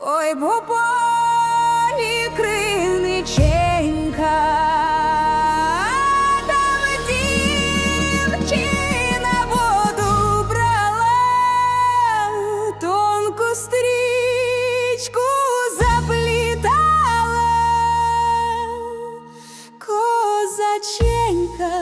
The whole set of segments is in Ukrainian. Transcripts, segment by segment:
Ой бо полі криниченька, там дівчина воду брала, тонку стрічку заплітала, козаченька.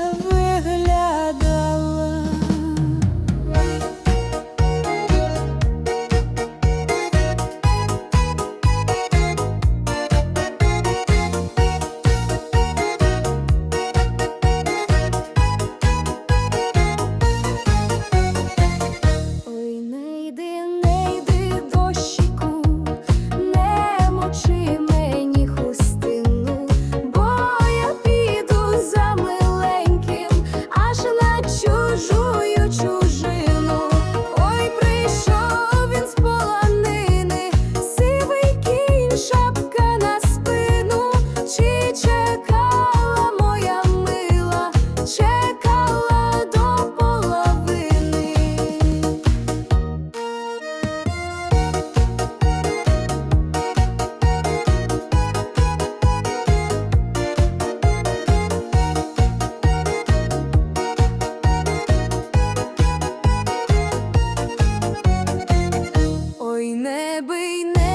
не бий не.